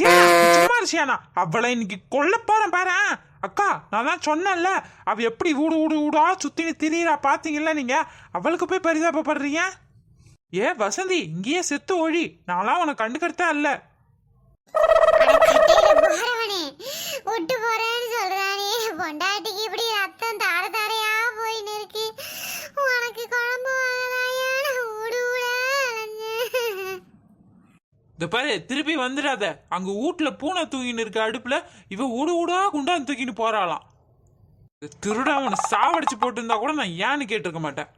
சீனா சும்மா இரு அவளை இன்னைக்கு கொல்ல போறேன் பாரு. அக்கா நான் தான் சொன்னேன்ல அவ எப்படி ஊடு ஊடு ஊடா சுத்தின்னு திரியிறா பாத்தீங்கல்ல நீங்க? அவளுக்கு போய் பரிதாபப்படுறீங்க? ஏ வசந்தி இங்கேயே செத்து ஒழி. நான்லாம் உனக்கு கண்டுக்கிறதா இல்ல ஒட்டு விட்டு போறேன்னு சொல்றானே. பொண்டாட்டிக்கு இப்படி ரத்தம் தாரத தாரையா போயின்னு இருக்கு உனக்கு குழம்பு வாங்கலாயா நான் ஊடு ஊடா அலைஞ்சேன் இந்த பாரு திருப்பி வந்துடாத. அங்கே வீட்டுல பூனை தூங்கின்னு இருக்க அடுப்புல இவ ஊடு ஊடா குண்டாந்து தூக்கின்னு போகிறாளாம் திருடா அவனை சாவடிச்சு போட்டிருந்தா கூட நான் ஏன்னு கேட்டிருக்க மாட்டேன்.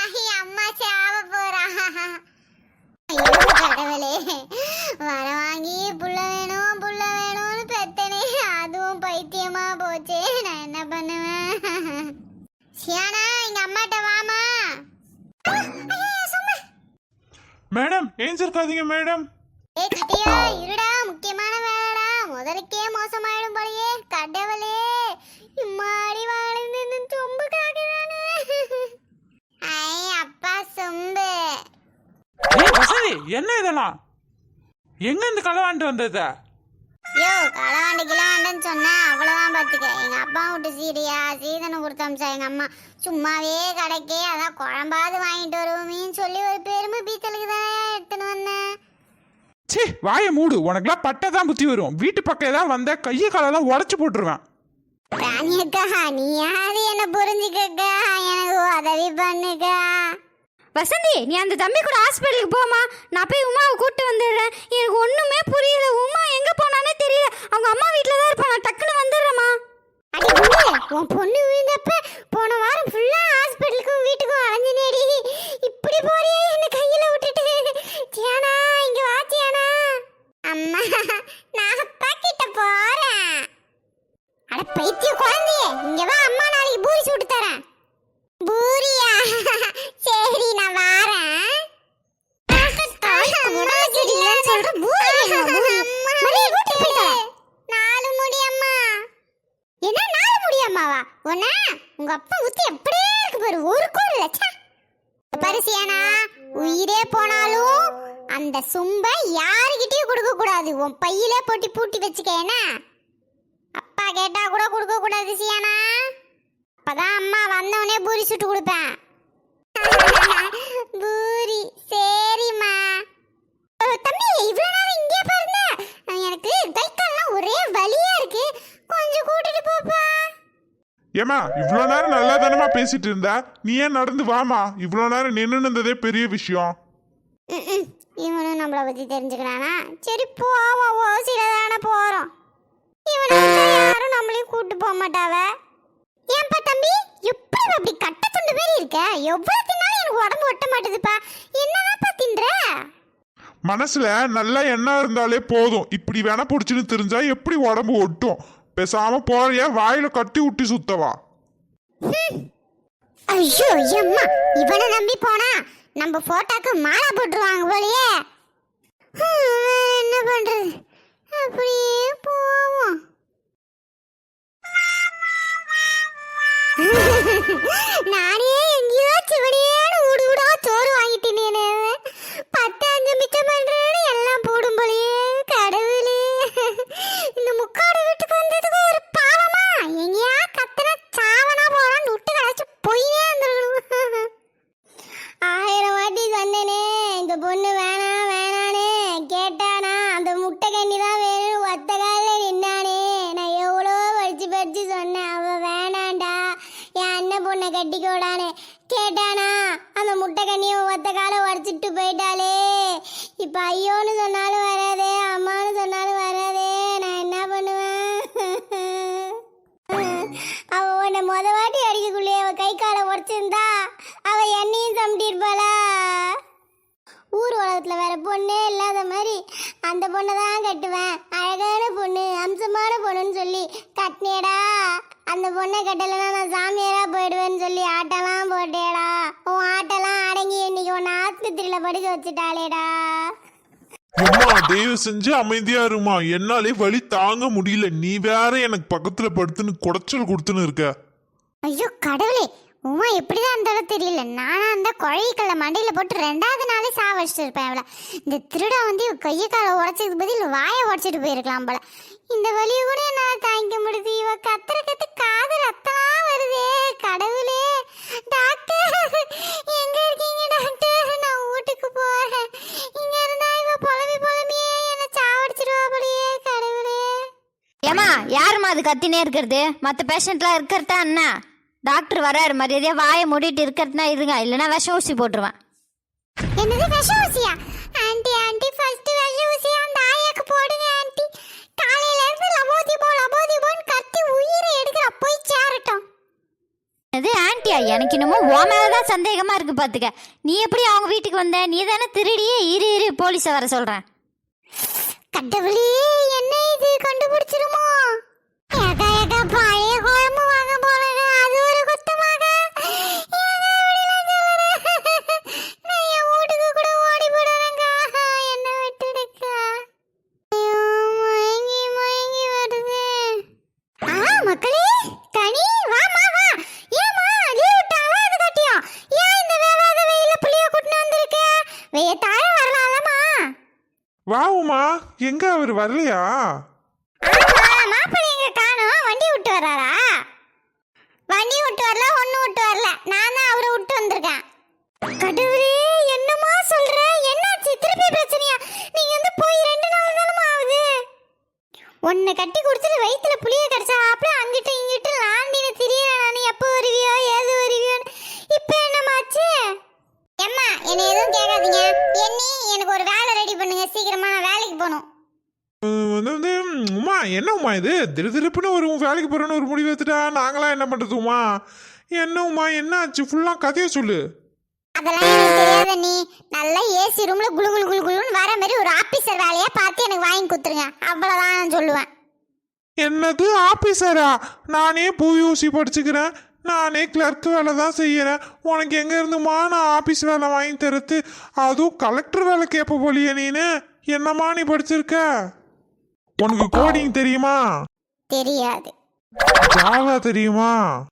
ஐய, அம்மா சாவ போறா. ஐயோ, கடவுளே. வர வாங்கி புள்ள வேணும் புள்ள வேணும்னு பெத்தனே. அதுவும் பைத்தியமா போச்சே. நான் என்ன பண்ணுவேன்? சியானா எங்க அம்மாட்ட வாமா. மேடம் ஏஞ்சிருக்காதீங்க மேடம். ஏய் கட்டியா இருடா முக்கியமான வேலைடா. முதலுக்கே மோசமாயிடும் போலயே கடவுளே. இம்மாடி வாழ்ந்து சொம்பு காக்குறானே. ஐ அப்பா சொம்பு. ஏய் வசந்தி என்ன இதெல்லாம்? எங்க இந்த களவாண்டு வந்தது? யோ களவாண்டு கிளவாண்டுன்னு சொன்னேன். அவ்வளோதான் பார்த்துக்க. எங்கள் அப்பா விட்டு சீரியா சீதனம் கொடுத்து அமிச்சா எங்கள் அம்மா. சும்மாவே கடைக்கே அதான் குழம்பாவது வாங்கிட்டு வருவோமேன்னு சொல்லி ஒரு பெருமை பீத்தலுக்கு தான் எடுத்துன்னு வந்தேன். ச்சே வாயை மூடு. உனக்குலாம் பட்டை தான் புத்தி வரும். வீட்டு பக்கம் ஏதாவது வந்த கையை காலெல்லாம் உடச்சு போட்டுருவேன். ராணியக்கா நீயாவது என்ன புரிஞ்சுக்கக்கா. எனக்கு உதவி பண்ணுக்கா. வசந்தி நீ அந்த தம்பி கூட ஹாஸ்பிட்டலுக்கு போமா நான் போய் உமாவை கூட்டு வந்துடுறேன். எனக்கு ஒன்றுமே புரியல. உமா எங்கே போனானே தெரியல. அவங்க அம்மா வீட்டில் தான் இருப்பா நான் டக்குன்னு வந்துடுறேம்மா. உன் பொண்ணு விழுந்தப்ப போன வாரம் ஃபுல்லா ஹாஸ்பிட்டலுக்கும் வீட்டுக்கும் அலைஞ்சினேடி. இப்படி போறியே. அந்த சும்ப யாருகிட்டயும் கொடுக்க கூடாது. உன் பையிலே போட்டு பூட்டி வச்சுக்க என்ன? அப்பா கேட்டா கூட கொடுக்க கூடாது சியானா. அப்பதான் அம்மா வந்தவனே பூரி சுட்டு கொடுப்பேன். பூரி சரிம்மா. தம்பி இவ்வளவு நேரம் இங்கே பாருங்க. எனக்கு கை கால்லாம் ஒரே வலியா இருக்கு. கொஞ்சம் கூட்டிட்டு போப்பா. ஏமா இவ்வளோ நேரம் நல்லா தானமா பேசிட்டு இருந்தா? நீ ஏன் நடந்து வாமா இவ்வளோ நேரம் நின்று இருந்ததே பெரிய விஷயம். இவனும் நம்மளை பத்தி தெரிஞ்சுக்கிறானா? சரி போவோம் ஓசில தானே போறோம் இவனை யாரும் நம்மளையும் கூட்டு போக மாட்டாவ? ஏன்பா தம்பி எப்படி அப்படி கட்ட துண்டு மாதிரி இருக்க? எவ்வளவு தின்னாலும் எனக்கு உடம்பு ஒட்ட மாட்டுதுப்பா. என்னதான்ப்பா தின்ற? மனசுல நல்ல எண்ணம் இருந்தாலே போதும். இப்படி வேணா பிடிச்சின்னு தெரிஞ்சா எப்படி உடம்பு ஒட்டும்? பேசாம போறியா? வாயில கட்டி விட்டி சுத்தவா? ஐயோ அம்மா இவனை நம்பி போனா நம்ம போட்டோக்கு மாலை போட்டுருவாங்க போலியே. என்ன பண்றது? அப்படியே போவோம். நானே எங்கேயோ சிவனேன்னு ஊடு ஊடா சோறு உலகத்துல வேற பொண்ணே இல்லாத மாதிரி அந்த பொண்ணை தான் கட்டுவேன். அழகான பொண்ணு அம்சமான பொண்ணுன்னு சொல்லி கட்டினேடா. அந்த பொண்ணை கட்டலைன்னா நான் சாமியாரா போயிடுவேன்னு சொல்லி ஆட்டெல்லாம் போட்டேடா. உன் ஆட்டெல்லாம் அடங்கி இன்னைக்கு உன்னை ஆஸ்பத்திரியில படுக்க வச்சுட்டாளேடா. அம்மா தயவு செஞ்சு அமைதியா இருமா. என்னாலே வலி தாங்க முடியல. நீ வேற எனக்கு பக்கத்துல படுத்துன்னு குடைச்சல் கொடுத்துன்னு இருக்க. ஐயோ கடவுளே. உமா எப்படிதான் இருந்தாலும் தெரியல. நானா அந்த குழைக்கல்ல மண்டையில போட்டு ரெண்டாவது நாளே சாவடிச்சிட்டு இருப்பேன் அவளை. இந்த திருடா வந்து இவ கையை காலை உடச்சதுக்கு பதில் வாயை உடச்சிட்டு போயிருக்கலாம் போல. இந்த வழியை கூட என்னால் தாங்கிக்க முடியுது. இவ கத்துற கத்து காது ரத்தலாம் வருதே கடவுளே. டாக்டர் எங்க இருக்கீங்க டாக்டர்? நான் வீட்டுக்கு போறேன். இங்க இருந்தா இவ புலம்பி புலம்பியே என்ன சாவடிச்சிருவா போலயே கடவுளே. ஏமா யாரும்மா அது கத்தினே இருக்கிறது? மற்ற பேஷண்ட்லாம் இருக்கிறதா என்ன? டாக்டர் வராரு மரியாதையா வாயை மூடிட்டு இருக்கிறதுனா இருங்க. இல்லைன்னா விஷம் ஊசி போட்டுருவேன். என்னது விஷ ஊசியா? ஆண்டி ஆண்டி ஃபர்ஸ்ட் விஷ ஊசியா? அந்த ஆயாக்கு போடுங்க ஆண்டி. காலையில இருந்து லபோதிபோ லபோதிபோன்னு கத்தி உயிரை எடுக்கிற போய் சேரட்டும். அது ஆன்ட்டியா எனக்கு என்னமோ ஓ மேலதான் சந்தேகமா இருக்கு பாத்துக்க. நீ எப்படி அவங்க வீட்டுக்கு வந்த? நீ தானே திருடியே இரு இரு போலீஸை வர சொல்றேன். கடவுளே என்ன இது? கண்டுபிடிச்சிருமோ ஏகா ஏகா பழைய குழம்பு வாங்க போலங்க அது ஒரு குத்தமாக ஏகா இப்படிலாம் சொல்லுற? நான் என் வீட்டுக்கு கூட ஓடி போடுறேங்க என்ன விட்டுடுக்கா ஐயோ, மயங்கி மயங்கி வருது ஆ மக்களே கனி வாமா வா ஏமா லீவ் விட்டாங்களா அது கட்டியும் ஏன் இந்த வேளாத வெயில புளிய கூட்டிட்டு வந்திருக்க வெய்ய தாழ வரலாம்லமா வா உமா எங்க அவர் வரலையா? மாப்பிள்ளை வண்டி விட்டு வர்றாரா வண்டி விட்டு வரல ஒண்ணு விட்டு வரல. நான் தான் அவரை விட்டு வந்திருக்கேன். கடவுளே என்னமா சொல்ற? என்னாச்சு? திருப்பி பிரச்சனையா? நீங்க வந்து போய் ரெண்டு நாள் தானமா ஆகுது? ஒன்னு கட்டி கொடுத்துட்டு வயித்துல புளிய கடிச்சா அப்படியே அங்கிட்டு இங்கிட்டு லாண்டின திரியற நான். எப்போ வருவியோ ஏது வருவியோன்னு. இப்போ என்னமாச்சு? எம்மா என்னை எதுவும் கேட்காதீங்க. என்னி எனக்கு ஒரு வேலை ரெடி பண்ணுங்க. சீக்கிரமா நான் வேலைக்கு போகணும். வந்து வந்து உமா என்ன உமா இது? திரு திருப்புன்னு ஒரு வேலைக்கு போறேன்னு ஒரு முடிவு எடுத்துட்டா நாங்களாம் என்ன பண்றது உமா என்ன உமா என்ன ஆச்சு ஃபுல்லா கதையை சொல்லு. அதெல்லாம் எனக்கு தெரியாத நீ. நல்லா ஏசி ரூம்ல குளு குளு குளு குளுன்னு வர மாதிரி ஒரு ஆபீசர் வேலையா பார்த்து எனக்கு வாங்கி கொடுத்துருங்க. அவ்வளவுதான் நான் சொல்லுவேன். என்னது ஆபீசரா நானே பூயூசி படிச்சுக்கிறேன். நானே கிளர்க் வேலை தான் செய்யறேன். உனக்கு எங்க இருந்துமா? நான் ஆபீஸ் வேலை வாங்கி தரது அதுவும் கலெக்டர் வேலை கேட்ப போலியே நீனு. என்னம்மா நீ படிச்சிருக்க? உனக்கு கோடிங் தெரியுமா? தெரியாது. ஜாவா தெரியுமா?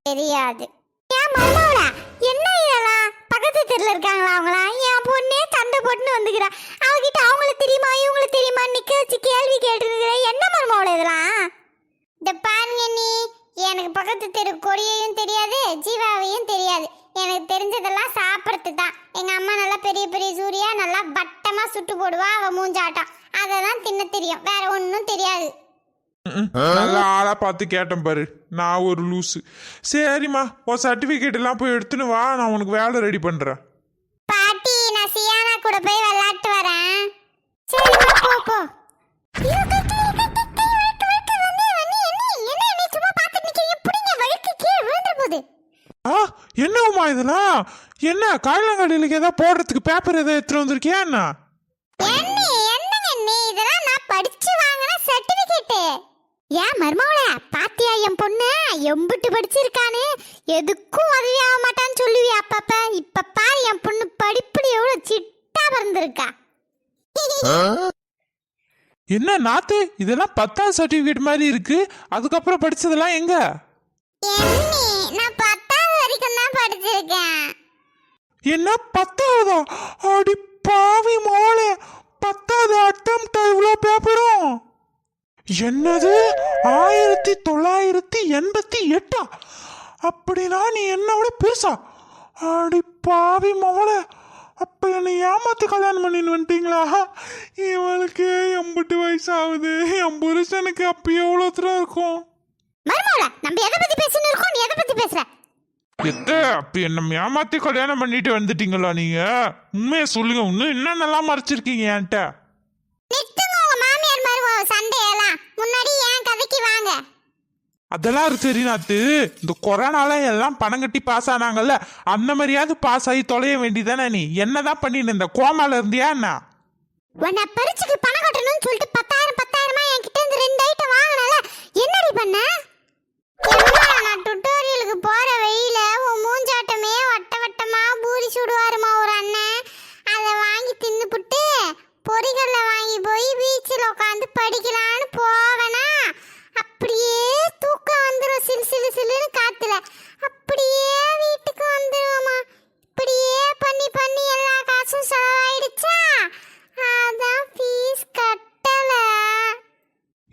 தெரியாது. ஏன் மருமகளா? என்ன இதெல்லாம்? பக்கத்து தெருல இருக்காங்களா அவங்களா? என் பொண்ணே சண்டை போட்டுன்னு வந்துக்கிறா. அவகிட்ட அவங்களுக்கு தெரியுமா? இவங்களுக்கு தெரியுமா? நிக்க வச்சு கேள்வி கேட்டுருக்கிற. என்ன மருமகளா இதெல்லாம்? இந்த பாருங்க நீ. எனக்கு பக்கத்து தெரு கொடியையும் தெரியாது ஜீவாவையும் தெரியாது. எனக்கு தெரிஞ்சதெல்லாம் சாப்பிட்றது தான் எங்க அம்மா நல்லா பெரிய பெரிய சூரியா நல்லா வட்டமா சுட்டு போடுவா. அவ மூஞ்சாட்டம் அதெல்லாம் தின்ன தெரியும். வேற ஒன்றும் தெரியாது. நல்ல ஆளா பார்த்து கேட்டேன் பாரு. நான் ஒரு லூசு. சரிம்மா உன் சர்டிபிகேட் எல்லாம் போய் எடுத்துன்னு வா நான் உனக்கு வேலை ரெடி பண்றேன். பாட்டி நான் சியானா கூட போய் விளையாட்டு வரேன். சரிம்மா போ போ. ஐயோ, கத்தி, கத்தி, கத்தி, விரட்டு, விரட்டு, வந்து, வந்து, என்ன, என்ன, என்னை சும்மா பார்த்துட்டு நிக்கிறீங்க? புடிங்க, வழுக்கி கீழே விழுந்துற போகுது. ஆ என்ன உமா இதெல்லாம்? என்ன காயிலங்காடியிலுக்கு ஏதாவது போடுறதுக்கு பேப்பர் ஏதாவது எடுத்துட்டு வந்திருக்கியா என்ன? படிச்சு வாங்கின certificate. ஏன் மருமகளே, பாத்தியா என் பொண்ணு? எம்புட்டு படிச்சிருக்கான்னு எதுக்கும் உதவி ஆக மாட்டான்னு சொல்லுவியா அப்பப்ப? இப்ப பாரு என் பொண்ணு படிப்புல எவ்வளவு சிட்டா பிறந்திருக்கா. என்ன நாத்து? இதெல்லாம் பத்தாம் சர்டிபிகேட் மாதிரி இருக்கு. அதுக்கப்புறம் படிச்சதெல்லாம் எங்க? என்னி, நான் பத்தாவது வரைக்கும் தான் படிச்சிருக்கேன். என்ன பத்தாவதா? அடி பாவி மோளே பத்தாவது அட்டம் இவ்வளோ பேப்பரும். என்னது? ஆயிரத்தி தொள்ளாயிரத்தி எண்பத்தி எட்டா? அப்படின்னா நீ என்னோட பெருசா? அடி பாவி மோளே அப்ப என்னை ஏமாத்தி கல்யாணம் பண்ணின்னு வந்துட்டீங்களா? இவளுக்கு எண்பட்டு வயசு ஆகுது என் புருஷனுக்கு அப்ப எவ்வளோ தூரம் இருக்கும்? மருமகள நம்ம எதை பத்தி பேசின்னு இருக்கோம்? நீ எதை பத்தி பேசுற? எத்த அப்ப என்ன ஏமாத்தி கல்யாணம் பண்ணிட்டு வந்துட்டீங்களா நீங்க? உண்மையை சொல்லுங்க. இன்னும் என்னென்னலாம் மறைச்சிருக்கீங்க என்கிட்ட? அதெல்லாம் சரி நாத்து இந்த கொரோனால எல்லாம் பணம் கட்டி பாஸ் ஆனாங்கல்ல அந்த மாதிரியாவது பாஸ் ஆகி தொலைய வேண்டியதானே நீ? என்னதான் பண்ணிட்டு இந்த கோமால இருந்தியா என்ன? உன்னை பரிச்சுக்கு பணம் கட்டணும்னு சொல்லிட்டு பத்தாயிரம் பத்தாயிரமா என்கிட்ட இருந்து ரெண்டு ஐட்டம் வாங்கினல என்னடி பண்ண? போய் பீச்சில் உட்காந்து படிக்கலான்னு போவேனா? அப்படியே தூக்கம் வந்துடும் சிலு சிலு சிலுன்னு காத்துல. அப்படியே வீட்டுக்கு வந்துடுவோமா இப்படியே பண்ணி பண்ணி எல்லா காசும் செலவாயிடுச்சா? அதான் ஃபீஸ் கட்டல.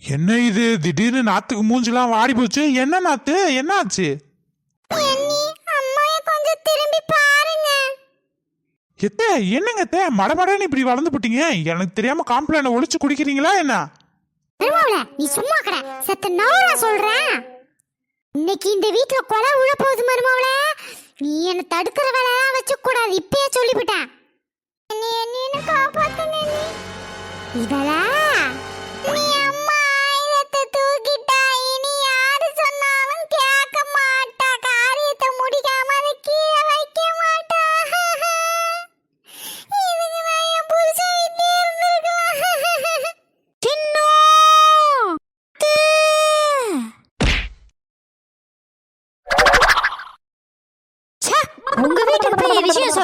என்ன இது? திடீர்னு நாத்துக்கு மூஞ்சிலாம் வாடி போச்சு. என்ன நாத்து? என்ன ஆச்சு அம்மா கொஞ்சம் திரும்பி எத்தே என்னங்க அத்தை மடமடன்னு இப்படி வளர்ந்து போட்டீங்க? எனக்கு தெரியாம காம்ப்ளைண்ட் ஒழிச்சு குடிக்கிறீங்களா என்ன? நீ சும்மா கடை சத்த நான் சொல்றேன் இன்னைக்கு இந்த வீட்ல கொலை உழ போகுது மருமவள நீ என்ன தடுக்கிற வேலையெல்லாம் வச்சு கூடாது. இப்பயே சொல்லிவிட்டேன். நீ என்ன காப்பாத்துங்க நீ? இவளா நீ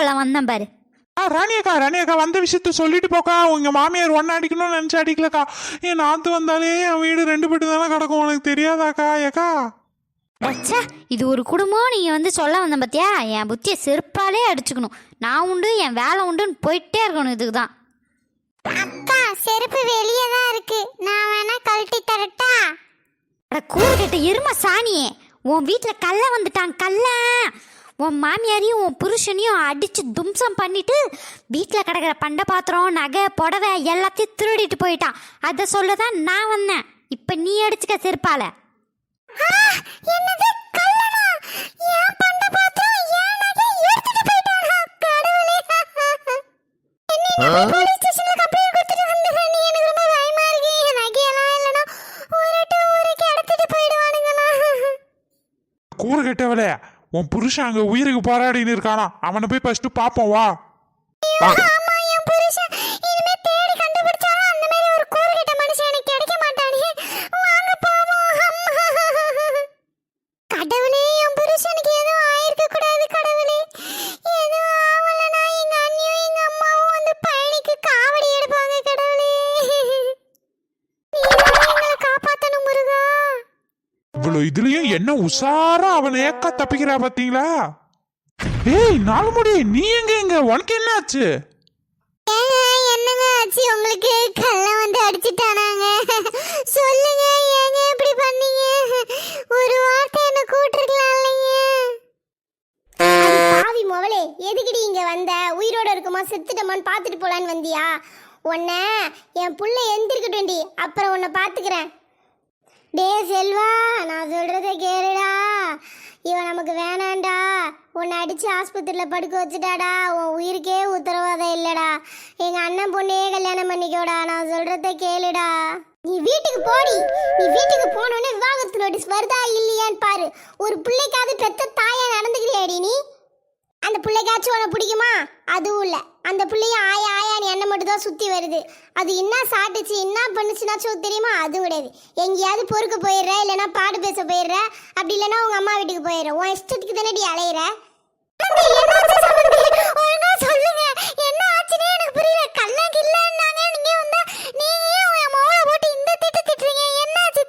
சொல்ல வந்தேன் பாரு. ஆ ராணியக்கா ராணியக்கா வந்த விஷயத்த சொல்லிட்டு போக்கா. உங்க மாமியார் ஒன்னு அடிக்கணும்னு நினைச்சு அடிக்கலக்கா. என் நாத்து வந்தாலே என் வீடு ரெண்டு பெட்டு தானே கிடக்கும் உனக்கு தெரியாதாக்கா ஏக்கா? ச்சே, இது ஒரு குடும்பம் நீங்க வந்து சொல்ல வந்த பத்தியா? என் புத்தியை செருப்பாலே அடிச்சுக்கணும். நான் உண்டு என் வேலை உண்டுன்னு போயிட்டே இருக்கணும் இதுக்கு தான் அக்கா செருப்பு வெளியே தான் இருக்கு. நான் வேணா கழட்டி தரட்டா? அட கூறுகிட்ட எரும சாணியே. உன் வீட்டில் கல்ல வந்துட்டான் கல்ல உன் மாமியாரையும் உன் புருஷனையும் அடிச்சு தும்சம் பண்ணிட்டு வீட்டில் கிடக்கிற பண்ட பாத்திரம் நகை புடவை எல்லாத்தையும் திருடிட்டு போயிட்டான். அதை சொல்ல தான் நான் வந்தேன். இப்போ நீ அடிச்சுக்க செருப்பால. என்னது கல்லனா ஏன் பண்ட பாத்திரம் ஏன் நகை எடுத்துட்டு போயிட்டானா. கடவுளே. என்ன போலீஸ் ஸ்டேஷன்ல கம்ப்ளைண்ட் கொடுத்துட்டு வந்துடுறேன். நீ எனக்கு ரொம்ப பயமா இருக்கு என் நகையெல்லாம் இல்லைன்னா ஊருட்டு ஊருக்கு எடுத்துட்டு போயிடுவானுங்கண்ணா. கூறு கெட்டவளே. உன் புருஷன் அங்க உயிருக்கு போராடின்னு இருக்கானா? அவனை போய் ஃபர்ஸ்ட் பாப்போம் வா. என்ன உஷாரா அவனை ஏக்கா தப்பிக்கிறா பாத்தீங்களா? ஏய் நாலுமுடி நீ எங்க எங்க உனக்கு என்ன ஆச்சு என்னங்க ஆச்சு? உங்களுக்கு கல்ல வந்து அடிச்சிட்டானாங்க. சொல்லுங்க ஏங்க இப்படி பண்ணீங்க? ஒரு வார்த்தை என்ன கூட்டிருக்கலாம் இல்லைங்க? பாவி மொவலே எதுக்குடி இங்க வந்த? உயிரோட இருக்குமா? செத்துட்டமான்னு பார்த்துட்டு போலான்னு வந்தியா? உன்னை என் புள்ள எந்திரிக்கட்டும்டி. அப்புறம் உன்னை பார்த்துக்கிறேன். டே செல்வா நான் சொல்கிறத கேளுடா. இவன் நமக்கு வேணாண்டா. உன்னை அடிச்சு ஆஸ்பத்திரியில் படுக்க வச்சுட்டாடா. உன் உயிருக்கே உத்தரவாதம் இல்லைடா. எங்கள் அண்ணன் பொண்ணையே கல்யாணம் பண்ணிக்கோடா. நான் சொல்கிறத கேளுடா. நீ வீட்டுக்கு போடி. நீ வீட்டுக்கு போனோடனே விவாகரத்து நோட்டீஸ் வருதா இல்லையான்னு பாரு. ஒரு பிள்ளைக்காவது பெத்த தாயா நடந்துக்கிறியாடி நீ? அந்த பிள்ளைக்காச்சும் உனக்கு பிடிக்குமா? அதுவும் இல்லை. அந்த பிள்ளைய ஆயா ஆயான்னு என்ன மட்டும் தான் சுற்றி வருது. அது என்ன சாப்பிட்டுச்சு என்ன பண்ணுச்சுனாச்சும் தெரியுமா? அதுவும் கிடையாது. எங்கேயாவது பொறுக்க போயிடுற இல்லைன்னா பாடு பேச போயிடுற அப்படி இல்லைன்னா உங்க அம்மா வீட்டுக்கு போயிடுற. உன் இஷ்டத்துக்கு தானே அலையிற? சொல்லுங்க? என்ன எனக்கு புரியல. இல்லைன்னாங்க ஏன் போட்டு இந்த என்ன ஆச்சு?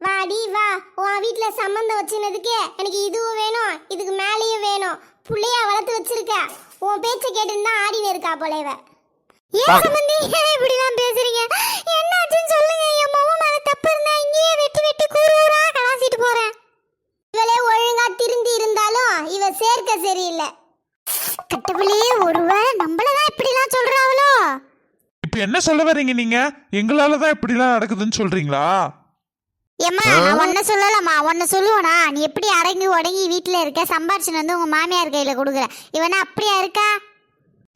வாடி வா. உன் வீட்டில் சம்மந்தம் வச்சினதுக்கு எனக்கு இதுவும் வேணும் இதுக்கு மேலேயும் வேணும். புள்ளையா வளர்த்து வச்சிருக்க. உன் பேச்ச கேட்டுன்னு ஆடின்னு இருக்கா போல இவ. ஏன் சம்பந்தி? ஏன் இப்படிலாம் பேசுறீங்க? என்னாச்சுன்னு சொல்லுங்க என் மொபைல் மேல தப்பு இருந்தா இங்கேயே வெட்டி வெட்டி கூறு ஊரா கலாசிட்டு போறேன். இவளே ஒழுங்கா திருந்தி இருந்தாலும் இவ சேர்க்க சரியில்லை. கட்டபிளே ஒருவேளை நம்மளதான் இப்படிலாம் சொல்றாவளோ இப்ப என்ன சொல்ல வர்றீங்க நீங்க? எங்களாலதான் இப்படிலாம் நடக்குதுன்னு சொல்றீங்களா? ஏம்மா நான் ஒன்ன சொல்லலம்மா ஒன்ன சொல்லுவனா? நீ எப்படி அடங்கி உடங்கி வீட்டில் இருக்க? சம்பாரிச்சுன்னு வந்து உங்க மாமியார் கையில கொடுக்குற. இவனா அப்படியா இருக்கா?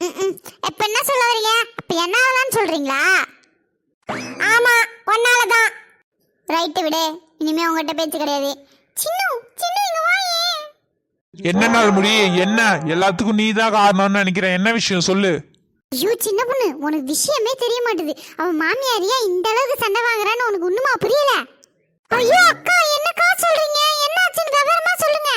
ம்ம். இப்ப என்ன சொல்ல வரீங்க அப்ப என்னாலதான் சொல்றீங்களா? ஆமா ஒன்னால தான் ரைட்டு விடு. இனிமே உங்ககிட்ட பேச்சு கிடையாது. சின்னு சின்னு இங்க வாயே. என்ன நாள் முடி? என்ன? எல்லாத்துக்கும் நீ தான் காரணம்னு நினைக்கிறேன். என்ன விஷயம்? சொல்லு. ஐயோ சின்ன பொண்ணு உனக்கு விஷயமே தெரிய மாட்டுது. அவன் மாமியாரியா இந்த அளவுக்கு சண்டை வாங்குறான்னு உனக்கு ஒண்ணுமா புரியல? ஐயோ அக்கா என்னக்கா சொல்றீங்க? என்ன ஆச்சுன்னு விவரமா சொல்லுங்க.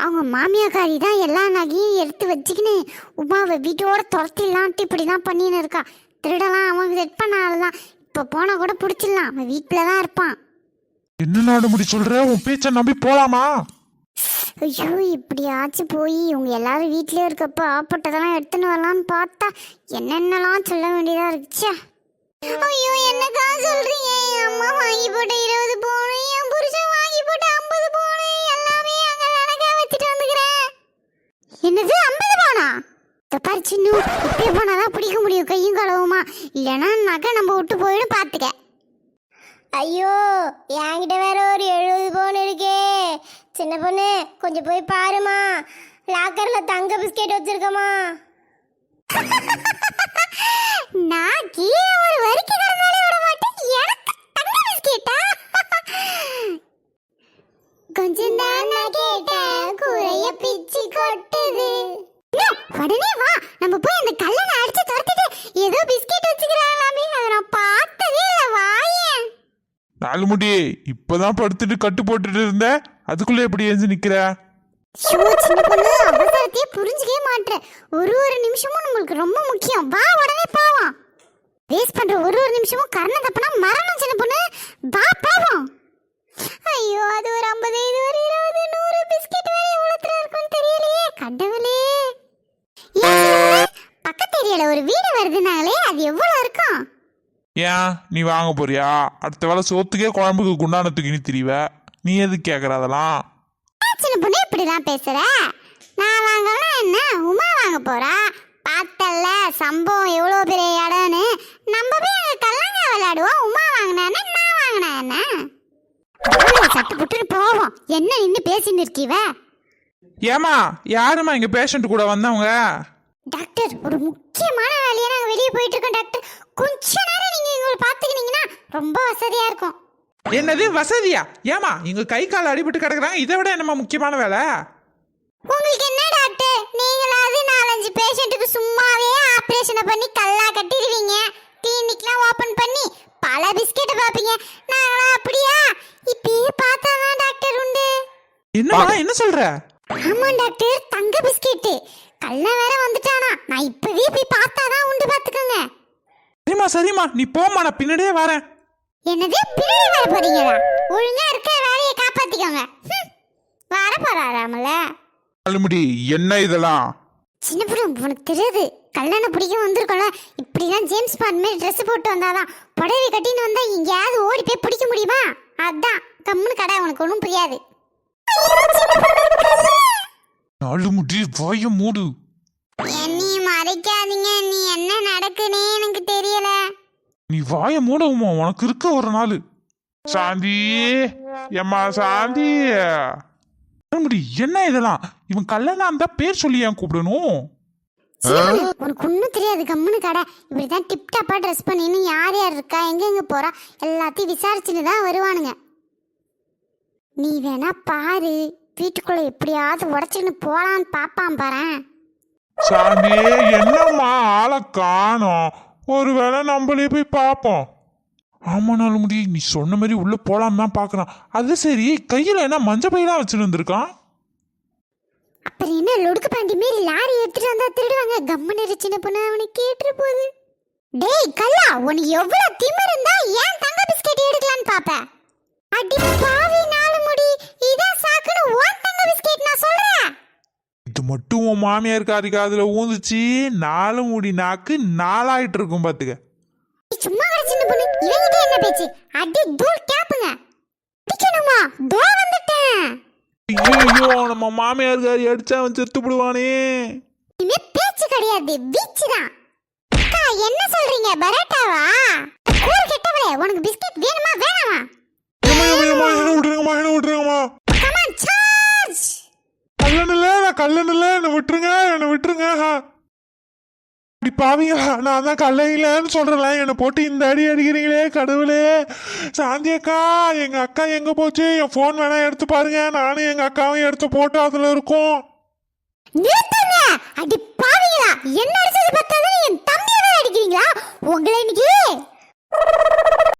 அவங்க மாமியாக்காரி தான் எல்லா நகையும் எடுத்து வச்சுக்கின்னு உமாவை வீட்டோட துரத்திடலான்ட்டு இப்படி தான் பண்ணின்னு இருக்கா. திருடலாம் அவன் செட் பண்ண ஆள் தான் இப்போ போனால் கூட பிடிச்சிடலாம். அவன் வீட்டில் தான் இருப்பான். என்ன நாடு முடி சொல்ற? உன் பேச்ச நம்பி போலாமா? ஐயோ இப்படி ஆச்சு போய் இவங்க எல்லாரும் வீட்லயே இருக்கப்ப ஆப்பட்டதெல்லாம் எடுத்துன்னு வரலாம்னு பார்த்தா என்னென்னலாம் சொல்ல வேண்டியதா இருக்குச்சே ஐயோ என்னக்கா சொல்றீங்க? என் அம்மா வாங்கி போட்ட இருபது பவுனு என் புருஷன் வாங்கி போட்ட ஐம்பது பவுனு எல்லாமே அங்க தானக்கா வச்சுட்டு வந்துக்கிறேன். என்னது ஐம்பது பவுனா இந்த பாரு சின்ன இப்படியே போனாதான் பிடிக்க முடியும் கையும் களவுமா. இல்லைன்னா நகை நம்ம விட்டு போயிடும் பார்த்துக்க ஐயோ என்கிட்ட வேற ஒரு எழுபது பவுன் இருக்கே. சின்ன பொண்ணு கொஞ்சம் போய் பாருமா. லாக்கர்ல தங்க பிஸ்கெட் வச்சிருக்கமா. நான் கீழே ஒரு வரிக்கு கடந்தாலே விட மாட்டேன். எனக்கு தங்க பிஸ்கெட்டா கொஞ்சம் தான் நான் கேட்டேன். குறைய பிச்சு கொட்டுது. உடனே வா. நம்ம போய் அந்த கல்லனை அடிச்சு துரத்திட்டு ஏதோ பிஸ்கெட் வச்சுக்கிறாங்களாமே. அதை நான் பார்த்ததே இல்லை வாயே. நாலு முடி இப்பதான் படுத்துட்டு கட்டு போட்டுட்டு இருந்த. அதுக்குள்ள எப்படி எழுந்து நிக்கிற? ஷோ சின்ன பொண்ணு அவசரத்தையே புரிஞ்சுக்கவே மாட்டேன். ஒரு ஒரு நிமிஷமும் நம்மளுக்கு ரொம்ப முக்கியம். வா உடனே பாவம். வேஸ்ட் பண்ற ஒரு ஒரு நிமிஷமும் கரண தப்புனா மரணம் சின்ன பொண்ணு. வா பாவம். ஐயோ அது ஒரு ஐம்பது இது ஒரு இருபது நூறு பிஸ்கெட் வேற எவ்வளோத்துல இருக்கும்னு தெரியலையே. கடவுளே. பக்கத்து ஏரியால ஒரு வீடு வருதுனாலே அது எவ்வளவு இருக்கும்? ஏன்? நீ வாங்க போறியா? அடுத்த வேலை சோத்துக்கே குழம்புக்கு குண்டான தூக்கினு திரிவ? நீ எதுக்கு கேக்குற அதெல்லாம்? சின்ன பொண்ணு இப்படிலாம் பேசுற? நான் வாங்கலாம் என்ன? உமா வாங்க போறா. பார்த்தல்ல சம்பவம் எவ்வளோ பெரிய இடம்னு. நம்ம போய் கல்லங்க விளையாடுவோம் உமா வாங்கினானே நான் வாங்கினா என்ன? சட்டு புட்டுன்னு போவோம். என்ன நின்று பேசின்னு இருக்கீவ? ஏமா யாரும்மா இங்க பேஷண்ட் கூட வந்தவங்க? டாக்டர் ஒரு முக்கியமான வேலையை நாங்கள் வெளியே போயிட்டு இருக்கோம் டாக்டர். கொஞ்ச நேரம் நீங்கள் எங்களை பார்த்துக்கினீங்கன்னா ரொம்ப வசதியாக இருக்கும். என்னது வசதியா? ஏமா இங்க கை கால் அடிபட்டு கிடக்குறாங்க இதை விட என்னம்மா முக்கியமான வேலை? உங்களுக்கு என்ன டாக்டர் நீங்களாவது நாலஞ்சு பேஷண்ட்டுக்கு சும்மாவே ஆபரேஷனை பண்ணி கல்லா கட்டிடுவீங்க. கிளினிக்லாம் ஓபன் பண்ணி பல பிஸ்கெட்டை பார்ப்பீங்க. நாங்களாம் அப்படியா? இப்பயே பார்த்தாதான் டாக்டர் உண்டு. என்னம்மா என்ன சொல்ற? ஆமா டாக்டர் தங்க பிஸ்கெட்டு கல்ல வேற வந்துட்டானா. நான் இப்பவே போய் பார்த்தாதான் உண்டு பார்த்துக்கோங்க. சரிம்மா சரிம்மா. நீ போம்மா நான் பின்னாடியே வரேன். என்னது பின்னாடி வர போறீங்களா? ஒழுங்கா இருக்க வேலையை காப்பாத்திக்கோங்க. வர போறாராமல? நாலு முடி என்ன இதெல்லாம்? சின்ன பொண்ணு உனக்கு தெரியாது. கல்யாணம் பிடிக்க வந்திருக்கோம்ல. இப்படிலாம் ஜேம்ஸ் பாண்ட் மாதிரி ட்ரெஸ் போட்டு வந்தாதான் புடவை கட்டின்னு வந்தா எங்கேயாவது ஓடி போய் பிடிக்க முடியுமா? அதான் கம்முன்னு கடை உனக்கு ஒன்றும் புரியாது. நாலு முடி வாய மூடு. என்னையும் மறைக்காதீங்க. நீ என்ன நடக்குனே எனக்கு தெரியல. நீ வாய மூடவுமா உனக்கு இருக்க ஒரு நாள். சாந்தி எம்மா சாந்தி. என்ன இதெல்லாம்? இவன் கல்யாணம் இருந்தா பேர் சொல்லி ஏன் கூப்பிடணும்? உனக்கு ஒன்றும் தெரியாது கம்முன்னு கடை. இப்படிதான் டிப் டாப்பா ட்ரெஸ் பண்ணின்னு யார் யார் இருக்கா எங்கெங்க போறா எல்லாத்தையும் விசாரிச்சுன்னு தான் வருவானுங்க. நீ வேணா பாரு வீட்டுக்குள்ள எப்படியாவது உடச்சுன்னு போலான்னு பாப்பான் பாரேன். சாந்தி என்னம்மா ஆளை காணோம்? ஒருவேளை நம்மளே போய் பார்ப்போம். ஆமா நாலு முடி நீ சொன்ன மாதிரி உள்ள போலாம் தான் பாக்குறான் அது சரி கையில என்ன மஞ்ச பையெல்லாம் வச்சுட்டு வந்திருக்கான்? அப்புறம் என்ன லொடுக்கு பாண்டி மாரி லாரி எடுத்துட்டு வந்தா திருடுவாங்க? கம்மன் சின்ன பொண்ணு அவனுக்கு கேட்டுரு போகுது டேய் கல்லா உனக்கு எவ்வளவு திமிர் இருந்தா ஏன் தங்க பிஸ்கெட் எடுக்கலான்னு பாப்ப? அடி பாவி நாலு முடி இதான் சாக்குன்னு உன் தங்க பிஸ்கெட் நான் சொல்றேன். மட்டும் உன் மாமியார் காரிக்கு அதுல ஊந்துச்சு நாலு முடி நாக்கு நாலாயிட்டு இருக்கும் பாத்துக்க சும்மா கடை சின்ன பொண்ணு இவங்கிட்ட என்ன பேச்சு? அடி தூள் கேப்புங்க அடிக்கணுமா தோ வந்துட்டேன். ஐயோ நம்ம மாமியார் காரி அடிச்சா அவன் செத்து விடுவானே இனிமே பேச்சு கிடையாது பீச்சு தான். அக்கா என்ன சொல்றீங்க பரோட்டாவா? கூறு கெட்டவளே உனக்கு பிஸ்கெட் வேணுமா வேணாமா? என்ன விட்டுருங்கம்மா என்ன விட்டுருங்கம்மா. கல்லன் நான் கல்லன் என்னை விட்டுருங்க என்னை விட்டுருங்க இப்படி பாவீங்களா? நான் தான் கல்லையிலன்னு சொல்கிறேன் என்னை போட்டு இந்த அடி அடிக்கிறீங்களே கடவுளே. சாந்தி அக்கா எங்கள் அக்கா எங்கே போச்சு? என் ஃபோன் வேணா எடுத்து பாருங்க நானும் எங்கள் அக்காவும் எடுத்து போட்டு அதில் இருக்கோம். நிறுத்துங்க! அடி பாவிங்களா? என்ன அடிச்சது பத்தாது என் தம்பியை வேற அடிக்கிறீங்களா? உங்களை